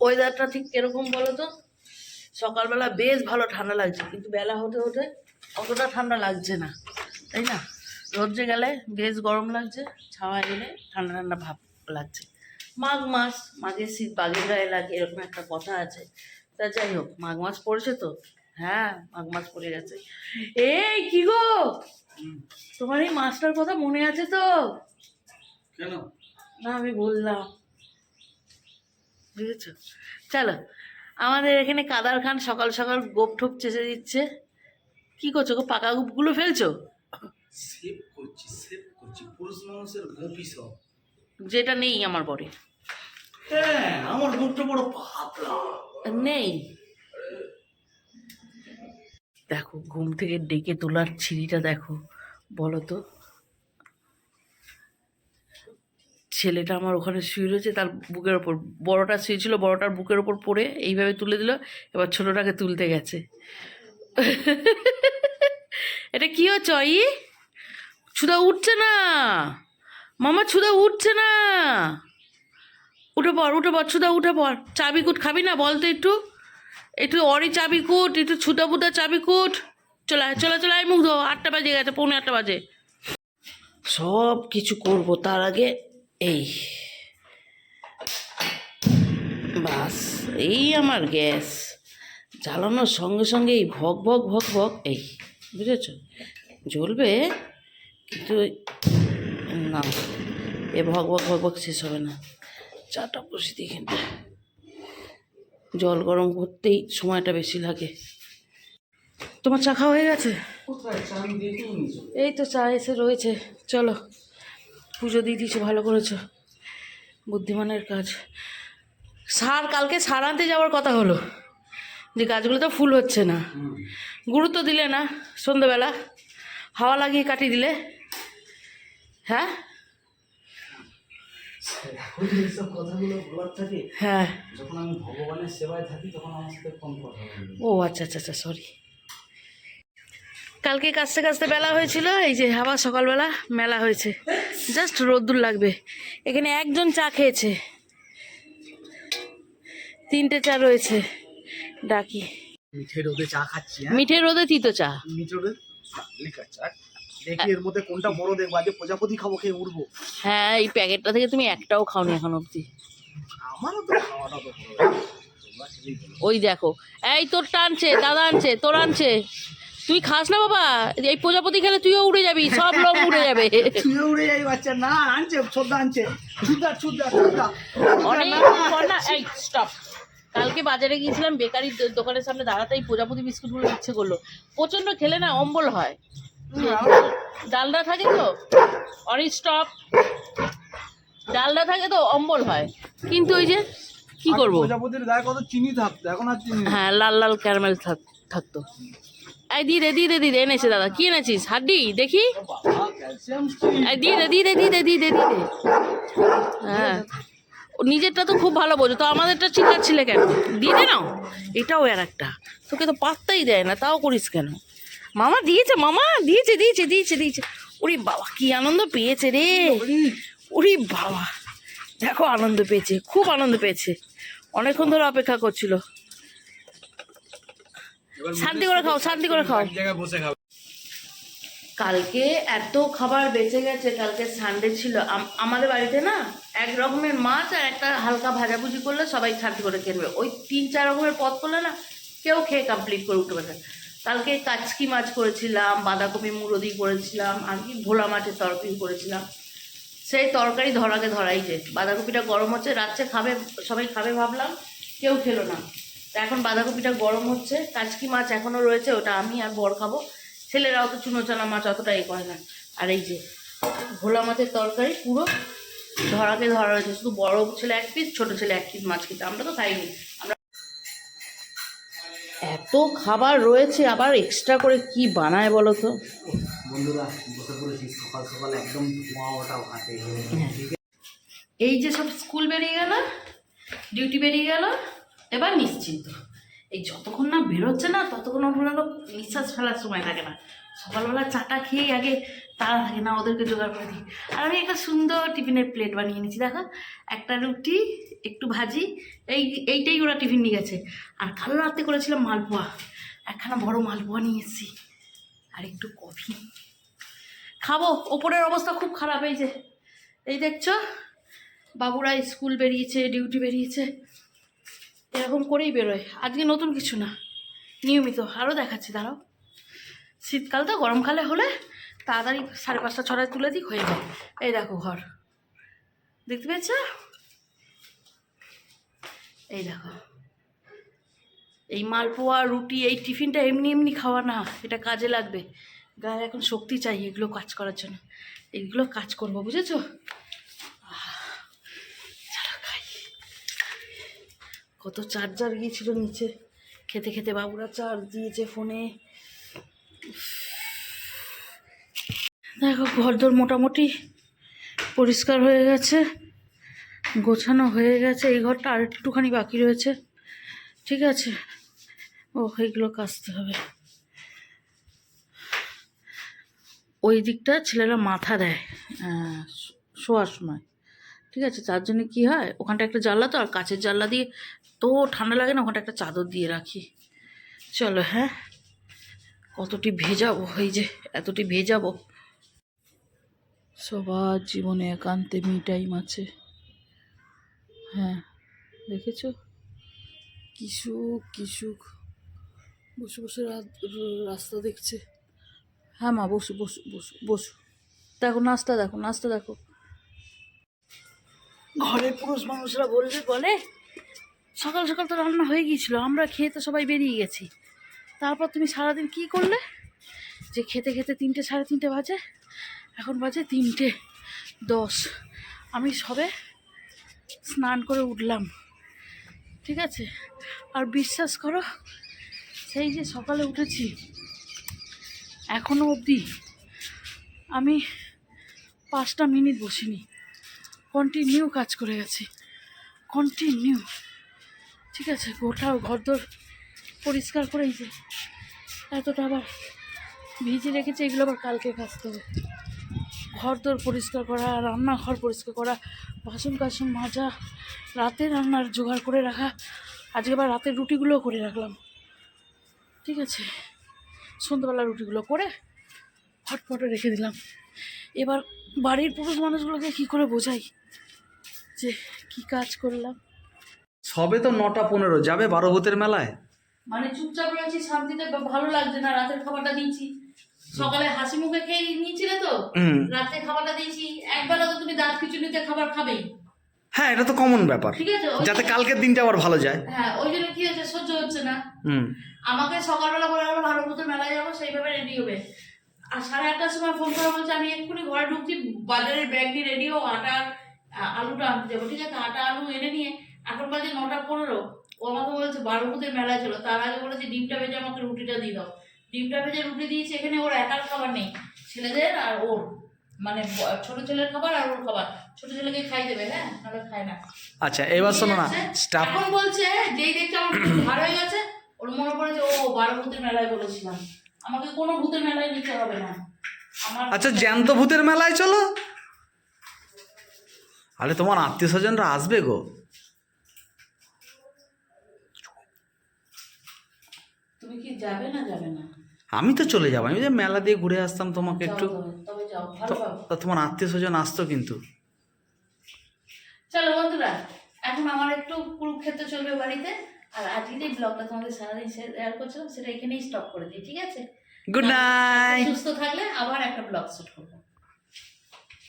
ওয়েদারটা ঠিক কীরকম বলো তো সকালবেলা বেশ ভালো ঠান্ডা লাগছে কিন্তু বেলা হতে হতে অতটা ঠান্ডা লাগছে না তাই না? রোদ্রে গেলে বেশ গরম লাগছে ছাওয়া গেলে ঠান্ডা ঠান্ডা ভাব লাগছে। মাঘ মাস মাঘের শীত বাঘের গায়ে লাগে এরকম একটা কথা আছে। তা যাই হোক মাঘ মাস পড়েছে তো? হ্যাঁ মাঘ মাস পড়ে গেছে। এই কি গো? তোমার এই মাছটার কথা মনে আছে তো? কেন? না আমি বললাম। বুঝেছ? চলো আমাদের এখানে কাদার খান সকাল সকাল গোপ ঠোপ চেঁচে দিচ্ছে। কি করছ গো পাকা গোপগুলো ফেলছো? সেভ করছি সেভ করছি পুরুষ মানুষের গোপি সব। যেটা নেই আমার বরে। হ্যাঁ আমার গোপটা বড় পাতলা। নেই। দেখো ঘুম থেকে ডেকে তোলার ছিঁড়িটা দেখো বলো তো। ছেলেটা আমার ওখানে শুয়ে রয়েছে, তার বুকের ওপর। বড়টা শুয়েছিল বড়টার বুকের ওপর পড়ে এইভাবে তুলে দিল, এবার ছোটটাকে তুলতে গেছে। এটা কি হচ্ছে অই ছুদা উঠছে না। মামা, ছুদা উঠছে না। উঠে পড় উঠে পড়, ছুদা, উঠে পড়। চাবি কুট, খাবি না? বল তো একটু। একটু অরি চাবি কুট, একটু ছুদা বুদা চাবি কুট। চলে চলে চলে মুখ ধো। আটটা বাজে গেছে, পৌনে আটটা বাজে। সব কিছু করব তার আগে। এই। বাস এই আমার গ্যাস। জ্বালানোর সঙ্গে সঙ্গে এই ভক ভক ভক ভক এই বুঝেছ? জ্বলবে কিন্তু না এ ভক ভক ভক ভক শেষ হবে না। চাটা বসে দিই জল গরম করতেই সময়টা বেশি লাগে। তোমার চা খাওয়া হয়ে গেছে? এই তো চা এসে রয়েছে। চলো। পুজো দিয়ে দিয়েছ ভালো করেছ। বুদ্ধিমানের কাজ। সার কালকে সার আনতে যাওয়ার কথা হলো। যে গাছগুলো তো ফুল হচ্ছে না। গুরুত্ব দিলে না সন্ধ্যেবেলা হাওয়া লাগিয়ে কাটিয়ে দিলে। হ্যাঁ? হ্যাঁ। যখন আমি ভগবানের সেবায় থাকি তখন আমার সাথে কম কথা ও আচ্ছা আচ্ছা আচ্ছা সরি কালকে কাছতে কাছতে বেলা হয়েছিল এই যে আবার সকালবেলা মেলা হয়েছে। জাস্ট রোদ্দুর লাগবে। এখানে একজন চা খেয়েছে। তিনটে চা রয়েছে। ডাকি। মিঠে রোদে চা খাচ্ছি হ্যাঁ? মিঠে রোদে তিতো চা। মিঠে রোদে? লিখা চা। দেখি এর মধ্যে কোনটা বড় দেখব। আজকে প্রজাপতি খাব খেয়ে উঠবো। হ্যাঁ এই প্যাকেটটা থেকে তুমি একটাও খাওনি এখন অবধি। আমারও তো খাওয়াটা তো। ওই দেখো। এই তোর টানছে দাদা আনছে তোর আনছে। তুই খাস না বাবা এই প্রজাপতি খেলে তুইও উড়ে যাবি সব লোক উড়ে যাবে। তুইও উড়ে যাই বাচ্চা না আনছে শ্রদ্ধা আনছে। ছুদ্দা ছুদ্দা ছুদ্দা অনেক এই স্টপ কালকে বাজারে গিয়েছিলাম বেকারির দোকানের সামনে দাঁড়াতেই প্রজাপতি বিস্কুটগুলো ইচ্ছে করল প্রচণ্ড খেলে না অম্বল হয়। ডালডা থাকে তো? অনেক স্টপ ডালডা থাকে তো অম্বল হয়। কিন্তু ওই যে কি করব? প্রজাপতির গায়ে কত চিনি থাকতো এখন আর চিনি হ্যাঁ লাল লাল ক্যারামেল থাক- থাকতো। এই দি দে দি দে দি দে এনেছে দাদা। কি এনেছিস? হাড্ডি, দেখি। এই দি দে দি দে হ্যাঁ। নিজেরটা তো খুব ভালো বোঝো। তো আমাদেরটা চিল্লাচ্ছিলে কেন? দিয়ে নাও। এটাও আর একটা। তোকে তো পাত্তাই দেয় না, তাও করিস কেন? মামা দিয়েছে মামা দিয়েছে দিয়েছে দিয়েছে দিয়েছে। ওরে বাবা, কি আনন্দ পেয়েছে রে। ওরে বাবা। দেখো আনন্দ পেয়েছে, খুব আনন্দ পেয়েছে। অনেকক্ষণ ধরে অপেক্ষা করছিল। শান্তি করে খাও শান্তি করে খাও। বসে খাবে কালকে এত খাবার বেঁচে গেছে কালকে সানডে ছিল। আমাদের বাড়িতে না এক রকমের মাছ আর একটা হালকা ভাজাভুজি করলে সবাই শান্তি করে খেয়ে নেবে। ওই তিন চার রকমের পদ করলে না কেউ খেয়ে কমপ্লিট করে উঠতে পারে কালকে কাচকি মাছ করেছিলাম বাঁধাকপি মুরদি করেছিলাম আর কি ভোলা মাছের তরকারি করেছিলাম। সেই তরকারি ধরাকে ধরাই যে। বাঁধাকপিটা গরম হচ্ছে রাত্রে খাবে সবাই খাবে ভাবলাম কেউ খেলো না। তা এখন বাঁধাকপিটা গরম হচ্ছে কাচকি মাছ এখনও রয়েছে ওটা আমি আর বর খাব। ছেলেরা অত চুনোচানা মাছ অতটা এ করে না। আর এই যে ভোলা মাছের তরকারি পুরো ধরাকে ধরা রয়েছে শুধু বড় ছেলে এক পিস ছোটো ছেলে এক পিস মাছ খেতে আমরা তো খাইনি। আমরা এত খাবার রয়েছে আবার এক্সট্রা করে কি বানায় বলো তো? বন্ধুরা বসে পড়েছি সকাল সকাল একদম ধোঁয়া ওটা হাতে। এই যে সব স্কুল বেরিয়ে গেল ডিউটি বেরিয়ে গেল এবার নিশ্চিন্ত। এই যতক্ষণ না বেরোচ্ছে না, ততক্ষণ পর্যন্ত নিঃশ্বাস ফেলার সময় থাকে না। সকালবেলা চাটা খেয়েই আগে তারা থাকে না, ওদেরকে জোগাড় করে দিই। আর আমি একটা সুন্দর টিফিনের প্লেট বানিয়ে নিয়েছি দেখো? একটা রুটি, একটু ভাজি, এই, এইটাই ওরা টিফিন নিয়ে গেছে। আর কাল রাতে করেছিলাম মালপোয়া। একখানা বড় মালপোয়া নিয়ে এসেছি। আর একটু কফি। খাব, ওপরের অবস্থা খুব খারাপ, এই যে। এই দেখছ? বাবুরা স্কুল বেরিয়েছে, ডিউটি বেরিয়েছে। এরকম করেই বেরোয়। আজকে নতুন কিছু না, নিয়মিত। আরও দেখাচ্ছি, দাঁড়াও। শীতকাল তো গরমকালে হলে তাড়াতাড়ি সাড়ে পাঁচটা ছটায় তুলে দিই হয়ে যায়। এই দেখো ঘর। দেখতে পেয়েছ? এই দেখো। এই মালপোয়া, রুটি, এই টিফিনটা এমনি এমনি খাওয়া না, এটা কাজে লাগবে। গায়ে এখন শক্তি চাই এগুলো কাজ করার জন্য। এইগুলো কাজ করব, বুঝেছ আহ, চলো খাই কত চার্জার গিয়েছিল নিচে। খেতে খেতে বাবুরা চার্জ দিয়েছে ফোনে দেখো, ঘরদোর মোটামুটি পরিষ্কার হয়ে গেছে, গোছানো হয়ে গেছে। এই ঘরটা আর একটুখানি বাকি রয়েছে। ঠিক আছে? ও এইগুলো কাচতে হবে। ওই দিকটা ছেলেরা মাথা দেয় শোয়ার সময়। ঠিক আছে? তার জন্য কী হয়? ওখানটা একটা জানলা তো, আর কাচের জানলা দিয়ে তো ঠান্ডা লাগে না, ওখানটা একটা চাদর দিয়ে রাখি। চলো হ্যাঁ? কতটি ভেজাবো, এই যে এতটি ভেজাবো। সবার জীবনে একান্তে মি টাইম আছে। হ্যাঁ দেখেছ? কিশুক কিশুক বসে বসে রাস্তা দেখছে। হ্যাঁ মা, বসু বসু বসু বসু। দেখো নাস্তা দেখো নাস্তা দেখো। ঘরের পুরুষ মানুষরা বলবে, বলে? সকাল সকাল তো রান্না হয়ে গিয়েছিল, আমরা খেয়ে তো সবাই বেরিয়ে গেছি। তারপর তুমি সারাদিন কি করলে? যে খেতে খেতে তিনটে, সাড়ে তিনটে বাজে, এখন বাজে তিনটে দশ। আমি সবে স্নান করে উঠলাম, ঠিক আছে? আর বিশ্বাস করো, সেই যে সকালে উঠেছি এখনও অবধি আমি পাঁচটা মিনিট বসিনি। কন্টিনিউ কাজ করে গেছি। কন্টিনিউ ঠিক আছে, গোটা ঘরদোর পরিষ্কার করেই যে এতটা আবার ভিজে রেখেছে, এগুলো আবার কালকে কাচতে হবে। ঘর ঘরদোর পরিষ্কার করা, রান্নাঘর পরিষ্কার করা, বাসন কাসন মাজা, রাতে রান্নার জোগাড় করে রাখা, আজকে আবার রাতের রুটিগুলোও করে রাখলাম। ঠিক আছে, সন্ধ্যাবেলা রুটিগুলো করে হটপটে রেখে দিলাম। এবার বাড়ির পুরুষ মানুষগুলোকে কী করে বোঝাই যে কি কাজ করলাম? সবে তো নটা পনেরো যাবে বারো ভূতের মেলায়? মানে চুপচাপ রয়েছি শান্তিতে ভালো লাগছে না রাতের খাবারটা দিয়েছি সকালে হাসি মুখে খেয়ে নিয়েছিলে তো? রাতে খাবারটা দিয়েছি একবেলা তো তুমি দাঁত খিচুড়িতে খাবার খাবেই হ্যাঁ এটা তো কমন ব্যাপার। ঠিক আছে যাতে কালকের দিনটা আবার ভালো যায়। হ্যাঁ ওই জন্য কি হচ্ছে সহ্য হচ্ছে না। আমাকে সকালবেলা বলে গেলো ভালো মতো মেলায় যাব সেইভাবে রেডি হবে। আর সাড়ে আটটার সময় ফোন করা বলছে আমি এক্ষুনি ঘরে ঢুকছি বাজারের ব্যাগ নিয়ে রেডি হো আটা আলুটা আনতে যাব। ঠিক আছে আটা আলু এনে নিয়ে এখন বাজে নটা পনেরো। ও আমাকে বলছে বারো মধ্যে মেলায় ছিল তার আগে বলেছে ডিমটা ভেজে আমাকে রুটিটা দিয়ে দাও। ডিমটা ভেজে রুটি দিয়েছে এখানে ওর একার খাবার নেই। ছেলেদের আর ওর। মানে ছোট ছেলের খাবার আর ওর খাবার। ছোট ছেলেকে খাই দেবে হ্যাঁ? নাহলে খায় না। আচ্ছা এবার শোনো না স্টাফ এখন বলছে যেই দেখছে আমার ভার হয়ে গেছে ওর মনে পড়ে যে ও বারো ভূতের মেলায় বলেছিলাম। আমাকে কোনো ভূতের মেলায় নিতে হবে না। আচ্ছা জ্যান্ত ভূতের মেলায় চলো। আরে তোমার আত্মীয় স্বজনরা আসবে গো তুমি কি যাবে না যাবে না। আমি তো চলে যাব আমি যে মেলা দিয়ে ঘুরে আসতাম তোমাকে একটু। তো- তোমার আত্মীয় স্বজন আসতো কিন্তু। চলো বন্ধুরা এখন আমার একটু কুরুক্ষেত্র চলবে বাড়িতে আর আজকে যে ব্লগটা তোমাদের সারাদিন শেয়ার করছিলাম সেটা এখানেই স্টপ করে দিই ঠিক আছে? গুড নাইট সুস্থ থাকলে আবার একটা ব্লগ শুট করব।